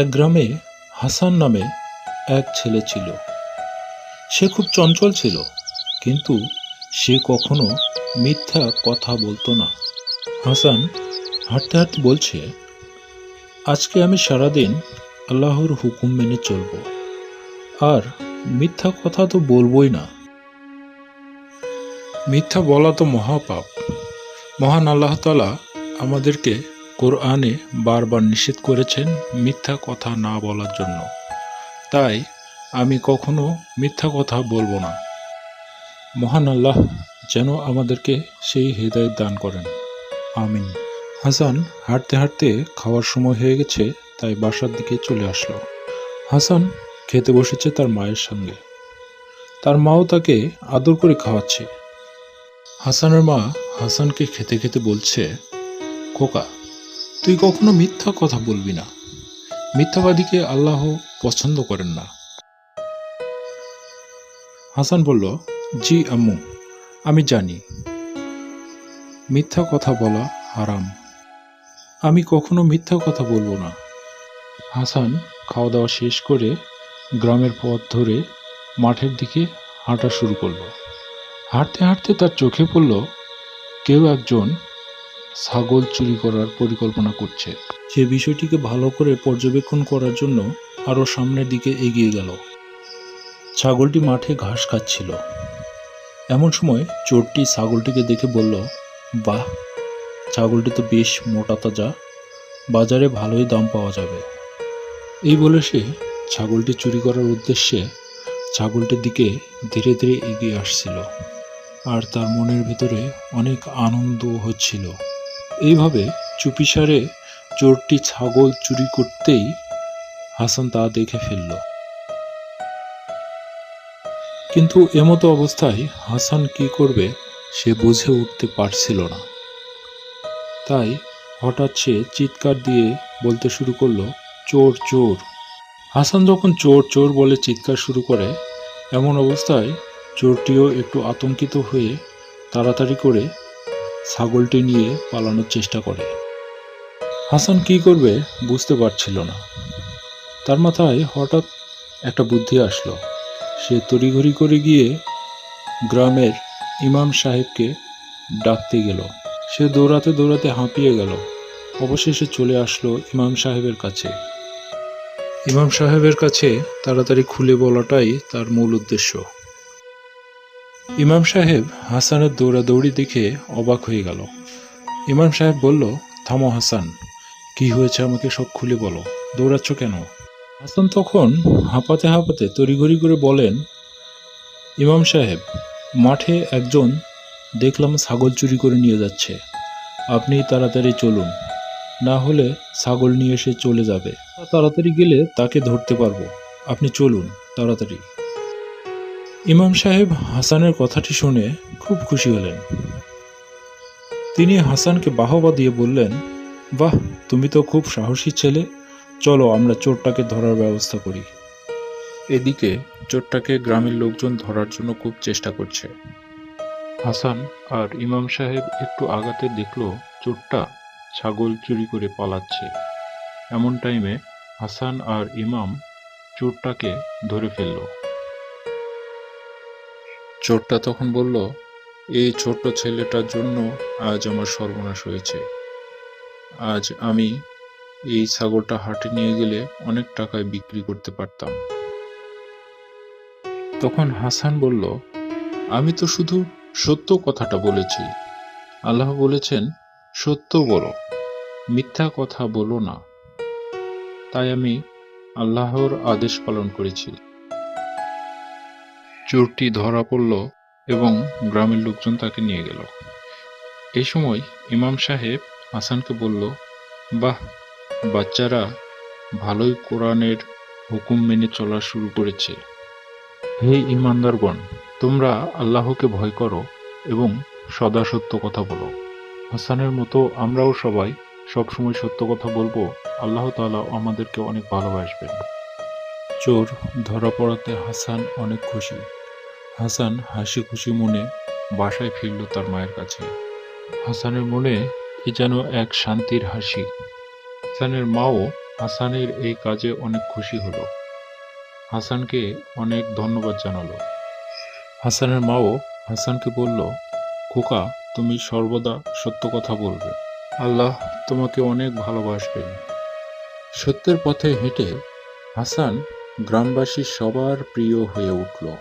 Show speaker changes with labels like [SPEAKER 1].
[SPEAKER 1] এক গ্রামে হাসান নামে এক ছেলে ছিল। সে খুব চঞ্চল ছিল, কিন্তু সে কখনো মিথ্যা কথা বলতো না। হাসান হাঁটতে হাঁটতে বলছে, আজকে আমি সারাদিন আল্লাহর হুকুম মেনে চলবো, আর মিথ্যা কথা তো বলবোই না। মিথ্যা বলা তো মহাপাপ। মহান আল্লাহ তালা আমাদেরকে কোরআনে বারবার নিষেধ করেছেন মিথ্যা কথা না বলার জন্য। তাই আমি কখনো মিথ্যা কথা বলব না। মহান আল্লাহ যেন আমাদেরকে সেই হৃদয় দান করেন। আমিন। হাসান হাঁটতে হাঁটতে খাওয়ার সময় হয়ে গেছে, তাই বাসার দিকে চলে আসলো। হাসান খেতে বসেছে তার মায়ের সঙ্গে। তার মাও তাকে আদর করে খাওয়াচ্ছে। হাসানের মা হাসানকে খেতে খেতে বলছে, খোকা তুই কখনো মিথ্যা কথা বলবি না। মিথ্যাবাদীকে আল্লাহ পছন্দ করেন না। হাসান বলল, জি আম্মু, আমি জানি। মিথ্যা কথা বলা হারাম। আমি কখনো মিথ্যা কথা বলব না। হাসান খাওয়া দাওয়া শেষ করে গ্রামের পথ ধরে মাঠের দিকে হাঁটা শুরু করল। হাঁটতে হাঁটতে তার চোখে পড়ল, কেউ একজন ছাগল চুরি করার পরিকল্পনা করছে। সে বিষয়টিকে ভালো করে পর্যবেক্ষণ করার জন্য আরও সামনের দিকে এগিয়ে গেল। ছাগলটি মাঠে ঘাস খাচ্ছিল। এমন সময় চোরটি ছাগলটিকে দেখে বলল, বাহ, ছাগলটি তো বেশ মোটা তাজা। বাজারে ভালোই দাম পাওয়া যাবে। এই বলে সে ছাগলটি চুরি করার উদ্দেশ্যে ছাগলটির দিকে ধীরে ধীরে এগিয়ে আসছিল। আর তার মনের ভেতরে অনেক আনন্দ হচ্ছিল। এইভাবে চুপিসারে চোরটি ছাগল চুরি করতেই হাসান তা দেখে ফেলল। কিন্তু এমতো অবস্থায় হাসান কি করবে সে বুঝে উঠতে পারছিল না। তাই হঠাৎ সে চিৎকার দিয়ে বলতে শুরু করল, চোর চোর। হাসান যখন চোর চোর বলে চিৎকার শুরু করে, এমন অবস্থায় চোরটিও একটু আতঙ্কিত হয়ে তাড়াতাড়ি করে ছাগলটি নিয়ে পালানোর চেষ্টা করে। হাসান কি করবে বুঝতে পারছিল না। তার মাথায় হঠাৎ একটা বুদ্ধি আসলো। সে তড়িঘড়ি করে গিয়ে গ্রামের ইমাম সাহেবকে ডাকতে গেল। সে দৌড়াতে দৌড়াতে হাঁপিয়ে গেল। অবশেষে চলে আসলো ইমাম সাহেবের কাছে। ইমাম সাহেবের কাছে তাড়াতাড়ি খুলে বলাটাই তার মূল উদ্দেশ্য। ইমাম সাহেব হাসানের দৌড়াদৌড়ি দেখে অবাক হয়ে গেল। ইমাম সাহেব বলল, থামো হাসান, কি হয়েছে আমাকে সব খুলে বলো, দৌড়াচ্ছ কেন? হাসান তখন হাঁপাতে হাঁপাতে তড়িঘড়ি করে বলেন, ইমাম সাহেব, মাঠে একজন দেখলাম ছাগল চুরি করে নিয়ে যাচ্ছে, আপনি তাড়াতাড়ি চলুন, না হলে ছাগল নিয়ে এসে চলে যাবে। তাড়াতাড়ি গেলে তাকে ধরতে পারব, আপনি চলুন, তাড়াতাড়ি। ইমাম সাহেব হাসানের কথাটি শুনে খুব খুশি হলেন। তিনি হাসানকে বাহবা দিয়ে বললেন, বাহ, তুমি তো খুব সাহসী ছেলে। চলো আমরা চোরটাকে ধরার ব্যবস্থা করি। এদিকে চোরটাকে গ্রামের লোকজন ধরার জন্য খুব চেষ্টা করছে। হাসান আর ইমাম সাহেব একটু আগাতে দেখল চোরটা ছাগল চুরি করে পালাচ্ছে। এমন টাইমে হাসান আর ইমাম চোরটাকে ধরে ফেলল। চোরটা তখন বলল, এই ছোট্ট ছেলেটার জন্য আজ আমার সর্বনাশ হয়েছে। আজ আমি এই ছাগলটা হাটে নিয়ে গেলে অনেক টাকায় বিক্রি করতে পারতাম। তখন হাসান বলল, আমি তো শুধু সত্য কথাটা বলেছি। আল্লাহ বলেছেন, সত্য বলো, মিথ্যা কথা বলো না। তাই আমি আল্লাহর আদেশ পালন করেছি। চোরটি ধরা পড়ল এবং গ্রামের লোকজন তাকে নিয়ে গেল। এই সময় ইমাম সাহেব হাসানকে বলল, বাহ, বাচ্চারা ভালোই কোরআনের হুকুম মেনে চলা শুরু করেছে। হে ইমানদারগণ, তোমরা আল্লাহকে ভয় করো এবং সদা সত্য কথা বলো। হাসানের মতো আমরাও সবাই সবসময় সত্য কথা বলব। আল্লাহ তাআলা আমাদেরকে অনেক ভালোবাসবেন। চোর ধরা পড়াতে হাসান অনেক খুশি। হাসান হাসি খুশি মনে বাসায় ফিরল তার মায়ের কাছে। হাসানের মনে এ যেন এক শান্তির হাসি। হাসানের মাও হাসানের এই কাজে অনেক খুশি হলো। হাসানকে অনেক ধন্যবাদ জানালো। হাসানের মাও হাসানকে বলল, খোকা, তুমি সর্বদা সত্য কথা বলবে। আল্লাহ তোমাকে অনেক ভালোবাসবেন। সত্যের পথে হেঁটে হাসান গ্রামবাসী সবার প্রিয় হয়ে উঠল।